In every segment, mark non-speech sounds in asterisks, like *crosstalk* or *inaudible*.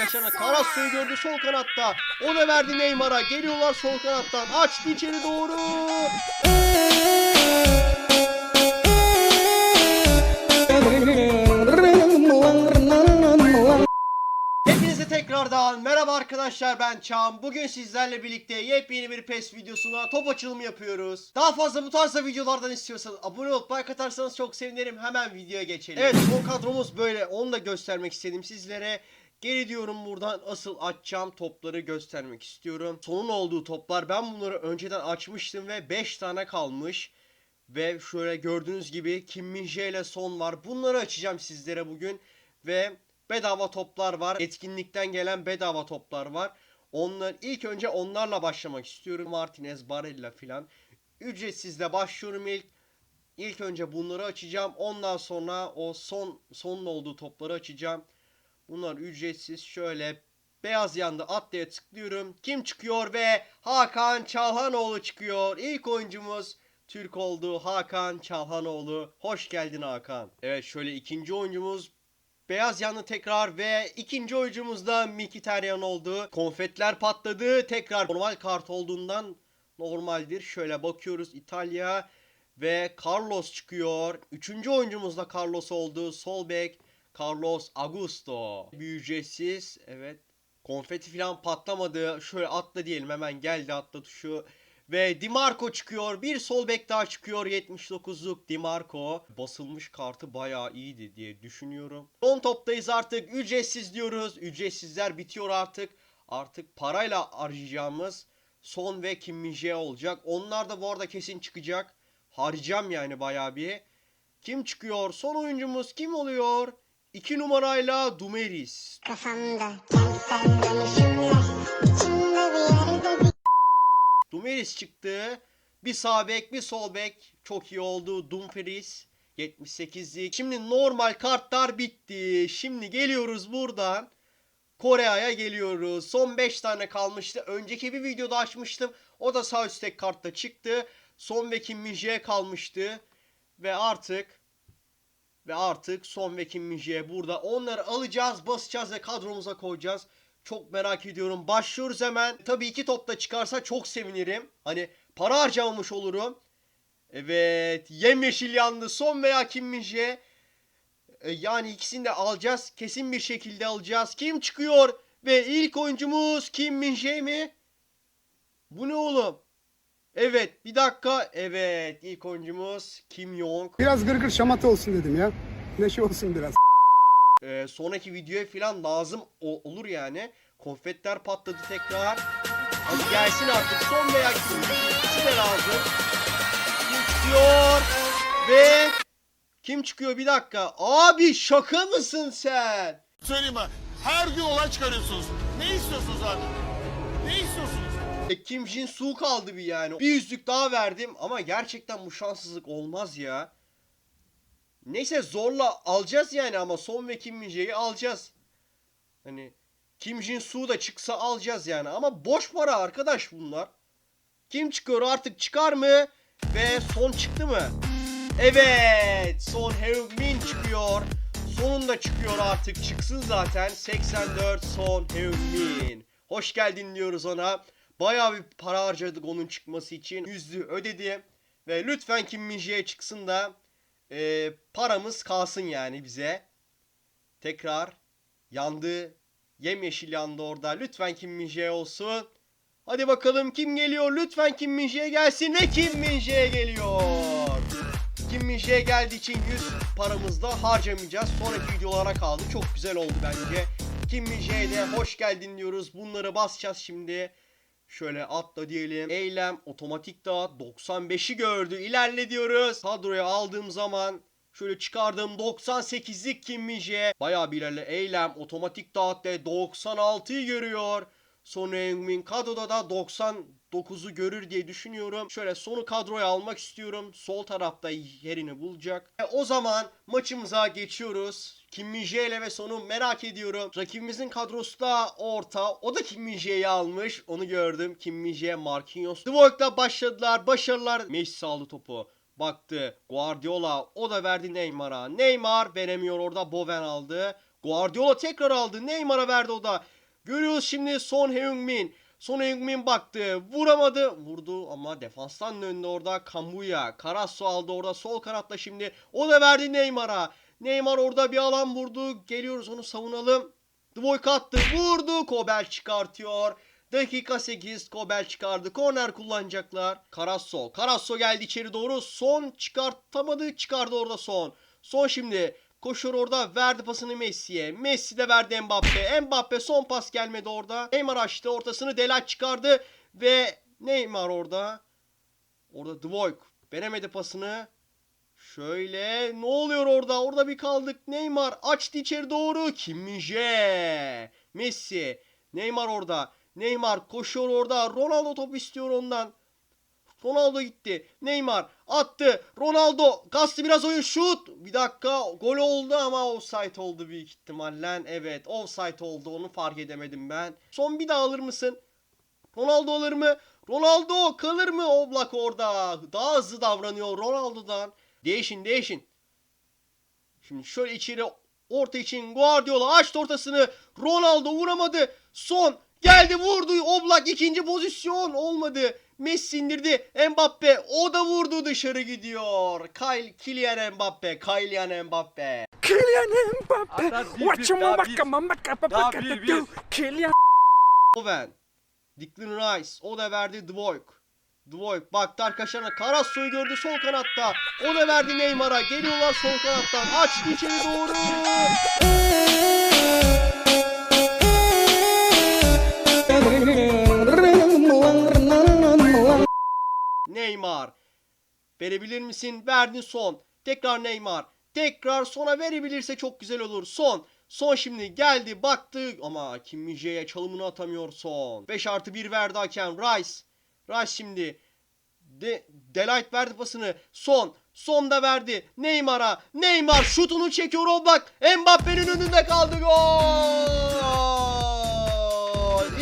arkadaşlar. Carrasco'yu gördü sol kanatta. O da verdi Neymar'a. Geliyorlar sol kanattan. Açtı içeri doğru. Hepinize tekrardan merhaba arkadaşlar ben Çağan. Bugün sizlerle birlikte yepyeni bir PES videosuna top açılımı yapıyoruz. Daha fazla bu tarzda videolardan istiyorsanız abone olup like atarsanız çok sevinirim. Hemen videoya geçelim. Evet son kadromuz böyle. Onu da göstermek istedim sizlere. Geri diyorum buradan asıl açacağım topları göstermek istiyorum. Sonun olduğu toplar ben bunları önceden açmıştım ve 5 tane kalmış. Ve şöyle gördüğünüz gibi Kim Min Jae ile son var. Bunları açacağım sizlere bugün. Ve bedava toplar var. Etkinlikten gelen bedava toplar var. Onlar ilk önce onlarla başlamak istiyorum. Martinez, Barella filan. Ücretsizle başlıyorum ilk. İlk önce bunları açacağım. Ondan sonra o son sonun olduğu topları açacağım. Bunlar ücretsiz. Şöyle beyaz yanda atlaya tıklıyorum. Kim çıkıyor ve Hakan Çalhanoğlu çıkıyor. İlk oyuncumuz Türk oldu Hakan Çalhanoğlu. Hoş geldin Hakan. Evet şöyle ikinci oyuncumuz Beyaz yanlı tekrar ve ikinci oyuncumuz da Mkhitaryan oldu. Konfetler patladı. Tekrar normal kart olduğundan normaldir. Şöyle bakıyoruz İtalya ve Carlos çıkıyor. Üçüncü oyuncumuz da Carlos oldu. Sol bek Carlos Augusto. Bir ücretsiz. Evet. Konfeti falan patlamadı. Şöyle atla diyelim hemen geldi atla tuşu. Ve Dimarco çıkıyor. Bir sol bek daha çıkıyor. 79'luk Dimarco. Basılmış kartı bayağı iyiydi diye düşünüyorum. Son toptayız artık. Ücretsiz diyoruz. Ücretsizler bitiyor artık. Artık parayla harcayacağımız son ve Kim Min Jae olacak. Onlar da bu arada kesin çıkacak. Harcayacağım yani bayağı bir. Kim çıkıyor? Son oyuncumuz kim oluyor? 2 numarayla Dumeris. Kafamda kentsel dönüşümler içimde bir yerde bir Dumeris çıktı. Bir sağ bek, bir sol bek. Çok iyi oldu. Dumfries 78'lik. Şimdi normal kartlar bitti. Şimdi geliyoruz buradan. Kore'ye geliyoruz. Son 5 tane kalmıştı. Önceki bir videoda açmıştım. O da sağ üstteki kartta çıktı. Son ve Kim Min kalmıştı. Ve artık ve artık son ve Kim Min Jae burada. Onları alacağız, basacağız ve kadromuza koyacağız. Çok merak ediyorum. Başlıyoruz hemen. Tabii iki topta çıkarsa çok sevinirim. Hani para harcamamış olurum. Evet. Yemyeşil yandı. Son veya Kim Min Jae. E, Yani ikisini de alacağız. Kesin bir şekilde alacağız. Kim çıkıyor? Ve ilk oyuncumuz Kim Min Jae mi? Bu ne oğlum? Evet. Bir dakika. Evet. ilk oyuncumuz Kim Yong. Biraz gırgır şamata olsun dedim ya. Neşe olsun biraz. Ee, sonraki videoya falan lazım o- olur yani. Konfetler patladı tekrar. Hadi gelsin artık. Son veya ikisi de lazım. Kim çıkıyor? Ve kim çıkıyor? Bir dakika. Abi şaka mısın sen? Söyleyeyim bak. Her gün olay çıkarıyorsunuz. Ne istiyorsunuz abi? E, Kim Jin Soo kaldı bir yani. Bir yüzlük daha verdim ama gerçekten bu şanssızlık olmaz ya. Neyse zorla alacağız yani ama Son ve Kim Min alacağız. Hani Kim Jin Soo da çıksa alacağız yani ama boş para arkadaş bunlar. Kim çıkıyor artık çıkar mı? Ve son çıktı mı? Evet Son Heung-min çıkıyor. Sonunda çıkıyor artık çıksın zaten. 84 Son Heung-min. Hoş geldin diyoruz ona. Bayağı bir para harcadık onun çıkması için. Yüzlü ödedi. Ve lütfen Kim Min Jae çıksın da e, paramız kalsın yani bize. Tekrar yandı. Yemyeşil yandı orada. Lütfen Kim Min Jae olsun. Hadi bakalım kim geliyor? Lütfen Kim Min Jae gelsin ve Kim Min Jae geliyor. Kim Min Jae geldiği için 100 paramızı da harcamayacağız. Sonraki videolara kaldı. Çok güzel oldu bence. Kim Min Jae'de hoş geldin diyoruz. Bunları basacağız şimdi. Şöyle atla diyelim. Eylem otomatik dağıt 95'i gördü. İlerle diyoruz. Kadroya aldığım zaman şöyle çıkardığım 98'lik Kim Min Jae. Bayağı bir ilerle. Eylem otomatik dağıt de 96'yı görüyor. Son Heung-min kadroda da 99'u görür diye düşünüyorum. Şöyle sonu kadroya almak istiyorum. Sol tarafta yerini bulacak. E, o zaman maçımıza geçiyoruz. Kim Min Jae ile ve sonu merak ediyorum. Rakibimizin kadrosu da orta. O da Kim Min Jae'yi almış. Onu gördüm. Kim Min Jae, Marquinhos. Work'la başladılar. Başarılar. Messi aldı topu. Baktı. Guardiola. O da verdi Neymar'a. Neymar veremiyor orada. Bowen aldı. Guardiola tekrar aldı. Neymar'a verdi o da. Görüyoruz şimdi Son Heung-min. Son Heung-min baktı. Vuramadı. Vurdu ama defanstan önünde orada Kambuya. Carasso aldı orada sol kanatta şimdi. O da verdi Neymar'a. Neymar orada bir alan vurdu. Geliyoruz onu savunalım. Dvoyk attı. Vurdu. Kobel çıkartıyor. Dakika 8 Kobel çıkardı. Korner kullanacaklar. Carasso. Carasso geldi içeri doğru. Son çıkartamadı. Çıkardı orada son. Son şimdi. Koşuyor orada. Verdi pasını Messi'ye. Messi de verdi Mbappe. Mbappe son pas gelmedi orada. Neymar açtı. Ortasını Delac çıkardı. Ve Neymar orada. Orada Dvoyk. Veremedi pasını. Şöyle ne oluyor orada? Orada bir kaldık. Neymar açtı içeri doğru. Kim Min-jae. Messi. Neymar orada. Neymar koşuyor orada. Ronaldo top istiyor ondan. Ronaldo gitti. Neymar attı. Ronaldo kastı biraz oyun şut. Bir dakika gol oldu ama offside oldu büyük ihtimalle. Evet offside oldu onu fark edemedim ben. Son bir daha alır mısın? Ronaldo alır mı? Ronaldo kalır mı? Oblak orada. Daha hızlı davranıyor Ronaldo'dan. Değişin değişin. Şimdi şöyle içeri orta için Guardiola açtı ortasını. Ronaldo vuramadı. Son geldi vurdu. Oblak ikinci pozisyon olmadı. Messi indirdi. Mbappe o da vurdu dışarı gidiyor. Kyle, Kylian Mbappe. Kylian Mbappe. Kylian Mbappe. Hatta bir- Watch bir- him daha baka bir- mambaka daha babaka bir- da bir. do. Kylian Owen. Declan Rice. O da verdi Dvoyk. Dvoyk baktı arkadaşlarına. Carrasco'yu gördü sol kanatta. O da verdi Neymar'a. Geliyorlar sol kanattan. Açtı içeri doğru. Neymar. Verebilir misin? Verdin son. Tekrar Neymar. Tekrar sona verebilirse çok güzel olur. Son. Son şimdi geldi baktı ama Kim Min-jae'ye çalımını atamıyor son. 5 artı 1 verdi hakem. Rice. Rice şimdi. De Delight verdi pasını. Son. Son da verdi. Neymar'a. Neymar şutunu çekiyor o bak. Mbappe'nin önünde kaldı. Gol.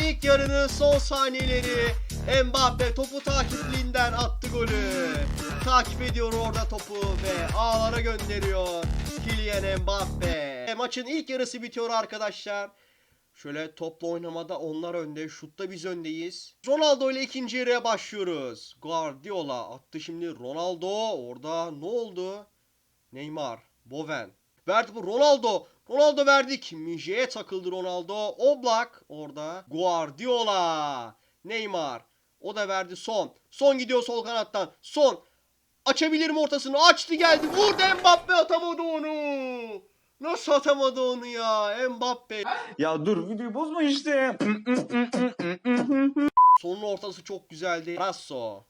İlk yarının son saniyeleri. Mbappe topu takipliğinden attı golü. Takip ediyor orada topu ve ağlara gönderiyor. Kylian Mbappe. E, Maçın ilk yarısı bitiyor arkadaşlar. Şöyle topla oynamada onlar önde, şutta biz öndeyiz. Ronaldo ile ikinci yarıya başlıyoruz. Guardiola attı şimdi Ronaldo. Orada ne oldu? Neymar, Bowen. Verdi bu Ronaldo. Ronaldo verdi. Kim Min-jae'ye takıldı Ronaldo. Oblak orada. Guardiola. Neymar. O da verdi son. Son gidiyor sol kanattan. Son. Açabilir mi ortasını? Açtı geldi. Vurdu Mbappe atamadı onu. Nasıl atamadı onu ya? Mbappe. Ya dur videoyu bozma işte. Sonun ortası çok güzeldi. Rasso.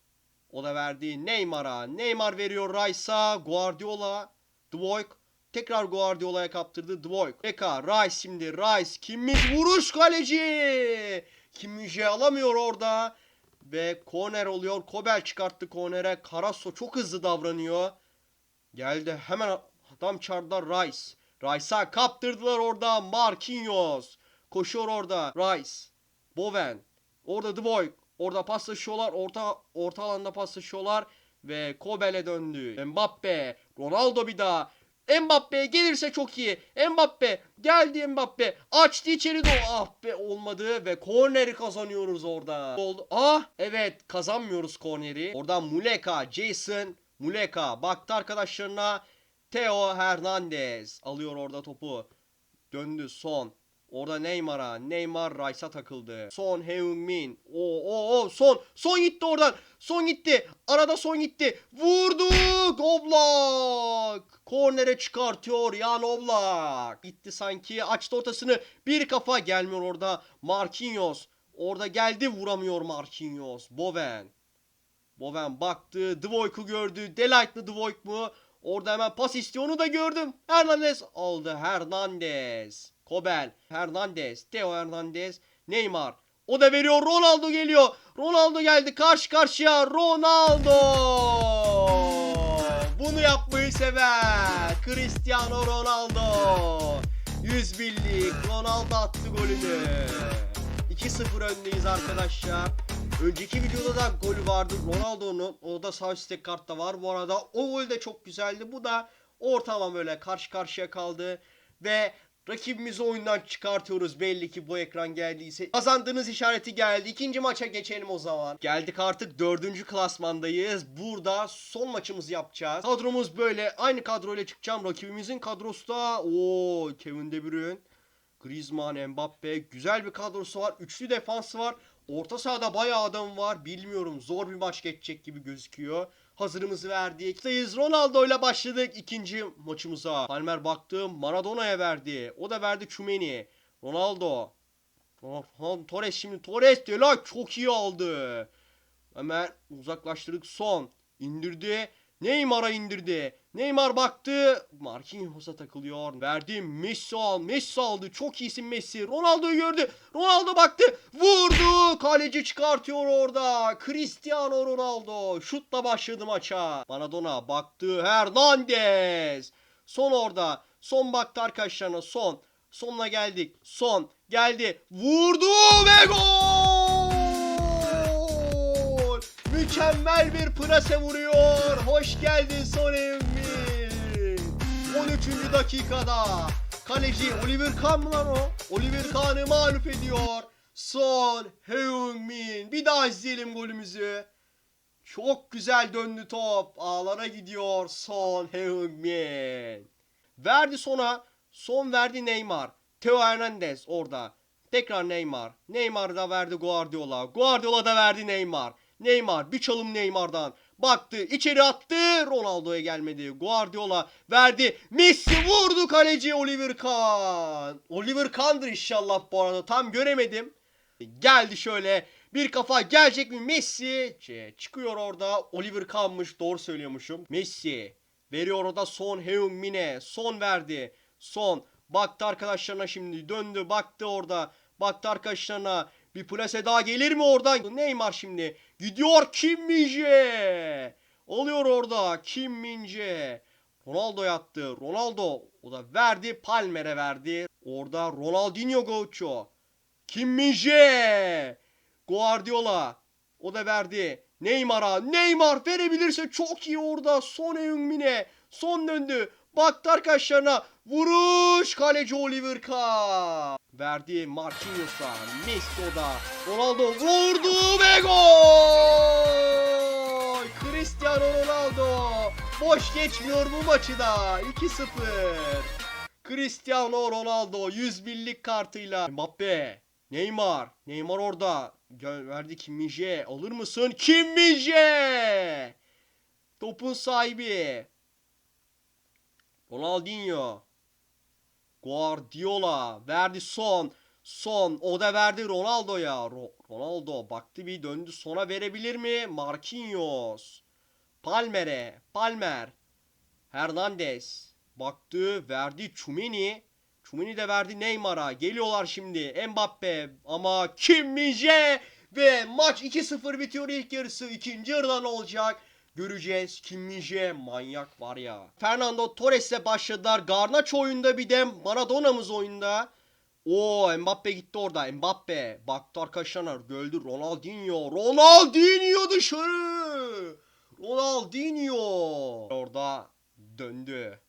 O da verdi Neymar'a. Neymar veriyor Rice'a. Guardiola. Dvoyk. Tekrar Guardiola'ya kaptırdı. Dvoyk. Eka. Rice şimdi. Rice. Kimmiş? Vuruş kaleci. Kimmiş alamıyor orada. Ve korner oluyor. Kobel çıkarttı kornere. Carasso çok hızlı davranıyor. Geldi hemen adam çarda Rice. Rice'a kaptırdılar orada. Marquinhos. Koşuyor orada. Rice. Bowen. Orada Dvoyk. Orada paslaşıyorlar. Orta orta alanda paslaşıyorlar. Ve Kobel'e döndü. Mbappe. Ronaldo bir daha. Mbappe gelirse çok iyi. Mbappe geldi Mbappe. Açtı içeri doğru. Ah be olmadı ve korneri kazanıyoruz orada. Oldu. Ah evet kazanmıyoruz korneri. Oradan Muleka, Jason Muleka baktı arkadaşlarına. Theo Hernandez alıyor orada topu. Döndü son. Orada Neymar'a. Neymar Rice'a takıldı. Son Heung-min. O o o son. Son gitti oradan. Son gitti. Arada son gitti. Vurduk. Oblak. Kornere çıkartıyor Yan Oblak. Gitti sanki. Açtı ortasını. Bir kafa gelmiyor orada. Marquinhos. Orada geldi vuramıyor Marquinhos. Bowen. Bowen baktı. Dvoyk'u gördü. Delight mı Dvoyk mu? Orada hemen pas istiyor. Onu da gördüm. Hernandez aldı. Hernandez. Kobel. Hernandez. Theo Hernandez. Neymar. O da veriyor. Ronaldo geliyor. Ronaldo geldi. Karşı karşıya. Ronaldo. Bunu yapmayı sever. Cristiano Ronaldo. 100 birlik. Ronaldo attı golünü. 2-0 öndeyiz arkadaşlar. Önceki videoda da golü vardı Ronaldo'nun. O da sağ üstte kartta var. Bu arada o gol de çok güzeldi. Bu da ortalama böyle karşı karşıya kaldı. Ve Rakibimizi oyundan çıkartıyoruz belli ki bu ekran geldiyse. Kazandığınız işareti geldi. İkinci maça geçelim o zaman. Geldik artık dördüncü klasmandayız. Burada son maçımızı yapacağız. Kadromuz böyle. Aynı kadroyla çıkacağım. Rakibimizin kadrosu da o Kevin De Bruyne. Griezmann, Mbappe. Güzel bir kadrosu var. Üçlü defansı var. Orta sahada bayağı adam var. Bilmiyorum zor bir maç geçecek gibi gözüküyor. Hazırımızı verdik. Sayız Ronaldo ile başladık ikinci maçımıza. Palmer baktı Maradona'ya verdi. O da verdi Çumeni. Ronaldo. Ronaldo Torres şimdi Torres diyor çok iyi aldı. Hemen uzaklaştırdık son. indirdi. Neymar'a indirdi. Neymar baktı. Marquinhos'a takılıyor. Verdi. Messi al. Messi aldı. Çok iyisin Messi. Ronaldo'yu gördü. Ronaldo baktı. Vurdu. Kaleci çıkartıyor orada. Cristiano Ronaldo. Şutla başladı maça. Maradona baktı. Hernandez. Son orada. Son baktı arkadaşlarına. Son. Sonuna geldik. Son. Geldi. Vurdu ve gol. Mükemmel bir plase vuruyor. Hoş geldin Son Heung-min. 13. dakikada. Kaleci Oliver Kahn mı lan o? Oliver Kahn'ı mağlup ediyor. Son Heung-min. Bir daha izleyelim golümüzü. Çok güzel döndü top. Ağlara gidiyor Son Heung-min. Verdi sona. Son verdi Neymar. Theo Hernandez orada. Tekrar Neymar. Neymar da verdi Guardiola. Guardiola da verdi Neymar. Neymar bir çalım Neymar'dan. Baktı içeri attı. Ronaldo'ya gelmedi. Guardiola verdi. Messi vurdu kaleci Oliver Kahn. Oliver Kahn'dır inşallah bu arada. Tam göremedim. Geldi şöyle. Bir kafa gelecek mi Messi? Çıkıyor orada. Oliver Kahn'mış. Doğru söylüyormuşum. Messi. Veriyor orada Son Heung-min'e. Son verdi. Son. Baktı arkadaşlarına şimdi. Döndü. Baktı orada. Baktı arkadaşlarına. Bir plase daha gelir mi oradan? Neymar şimdi. Gidiyor Kim Min-jae. Oluyor orada. Kim Min-jae. Ronaldo yattı. Ronaldo. O da verdi. Palmer'e verdi. Orada Ronaldinho Gaucho. Kim Min-jae. Guardiola. O da verdi. Neymar'a. Neymar verebilirse çok iyi orada. Son Heung-min'e. Son döndü. Baktı arkadaşlarına. Vuruş. Kaleci Oliver Kahn. Verdi Marquinhos'a. Messi o da. Ronaldo vurdu ve gol. Cristiano Ronaldo. Boş geçmiyor bu maçı da. 2-0. Cristiano Ronaldo 101'lik kartıyla. Mbappe. Neymar. Neymar orada. Verdi Kim Min-jae. Alır mısın? Kim Min-jae. Topun sahibi. Ronaldinho. Guardiola. Verdi son. Son. O da verdi Ronaldo'ya. Ro- Ronaldo baktı bir döndü. Sona verebilir mi? Marquinhos. Palmer'e. Palmer. Hernandez. Baktı. Verdi Çumeni. Çumeni de verdi Neymar'a. Geliyorlar şimdi. Mbappe. Ama Kim. Ve maç 2-0 bitiyor ilk yarısı. İkinci yarıda ne olacak? Göreceğiz. Kim Min-jae manyak var ya. Fernando Torres'le başladılar. Garnacho oyunda bir de Maradona'mız oyunda. Oo Mbappe gitti orada. Mbappe. Baktı arkadaşlar. Gördü Ronaldinho. Ronaldinho dışarı. Ronaldinho. Orada döndü.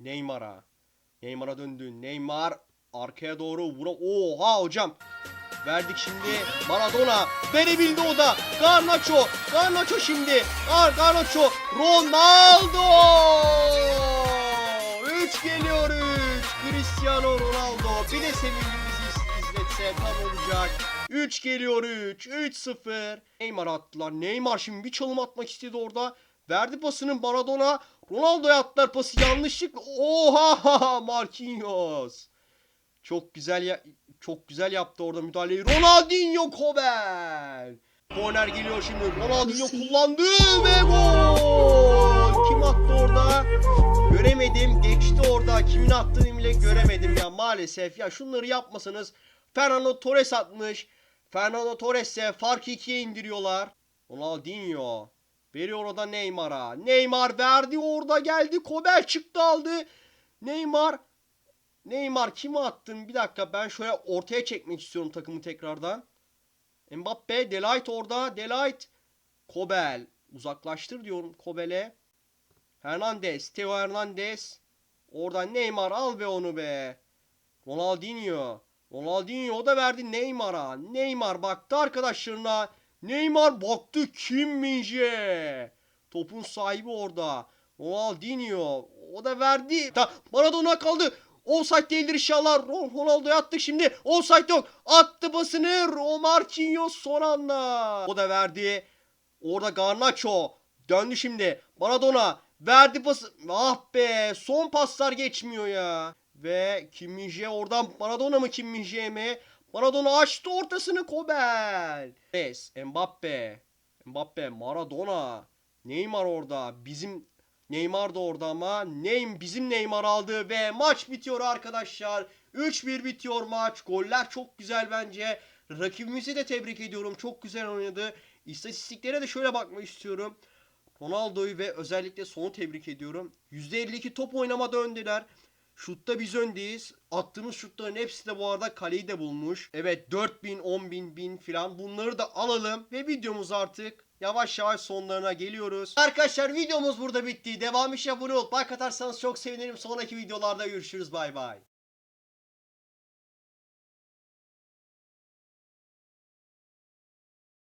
Neymar'a. Neymar'a döndü. Neymar arkaya doğru vura. Oha hocam. Verdik şimdi Maradona. Verebildi o da. Garnacho. Garnacho şimdi. Gar Garnacho. Ronaldo. 3 geliyor 3. Cristiano Ronaldo. Bir de sevincimizi iz- izletse tam olacak. 3 geliyor 3. 3-0. Neymar attılar. Neymar şimdi bir çalım atmak istedi orada. Verdi pasını Maradona. Ronaldo'ya attılar pası yanlışlıkla. Oha *laughs* Marquinhos. Çok güzel ya çok güzel yaptı orada müdahaleyi. Ronaldinho Kobel. Korner geliyor şimdi. Ronaldinho kullandı ve gol. Kim attı orada? Göremedim. Geçti orada. Kimin attığını bile göremedim ya maalesef. Ya şunları yapmasanız Fernando Torres atmış. Fernando Torres'e farkı ikiye indiriyorlar. Ronaldinho. Veriyor orada Neymar'a. Neymar verdi orada geldi. Kobel çıktı aldı. Neymar. Neymar kime attın? Bir dakika ben şöyle ortaya çekmek istiyorum takımı tekrardan. Mbappe, Delight orada. Delight. Kobel. Uzaklaştır diyorum Kobel'e. Hernandez. Theo Hernandez. Oradan Neymar al ve onu be. Ronaldinho. Ronaldinho da verdi Neymar'a. Neymar baktı arkadaşlarına. Neymar baktı Kim Minje. Topun sahibi orada. Ronaldinho. O da verdi. Da Maradona kaldı. Offside değildir inşallah. Ro- Ronaldo'ya attık şimdi. Offside yok. Attı basını. Romarquinhos son anda. O da verdi. Orada Garnacho. Döndü şimdi. Maradona. Verdi pası. Ah be. Son paslar geçmiyor ya. Ve Kim Min-jae oradan Maradona mı Kim Min-jae mi? Maradona açtı ortasını Kobel. Yes. Mbappe. Mbappe. Maradona. Neymar orada. Bizim Neymar da orada ama Neym bizim Neymar aldı ve maç bitiyor arkadaşlar. 3-1 bitiyor maç. Goller çok güzel bence. Rakibimizi de tebrik ediyorum. Çok güzel oynadı. İstatistiklere de şöyle bakmak istiyorum. Ronaldo'yu ve özellikle sonu tebrik ediyorum. %52 top oynamada öndeler. Şutta biz öndeyiz. Attığımız şutların hepsi de bu arada kaleyi de bulmuş. Evet 4000, 10000, 1000 filan bunları da alalım. Ve videomuz artık yavaş yavaş sonlarına geliyoruz. Arkadaşlar videomuz burada bitti. Devam işe abone olup like atarsanız çok sevinirim. Sonraki videolarda görüşürüz. Bay bay.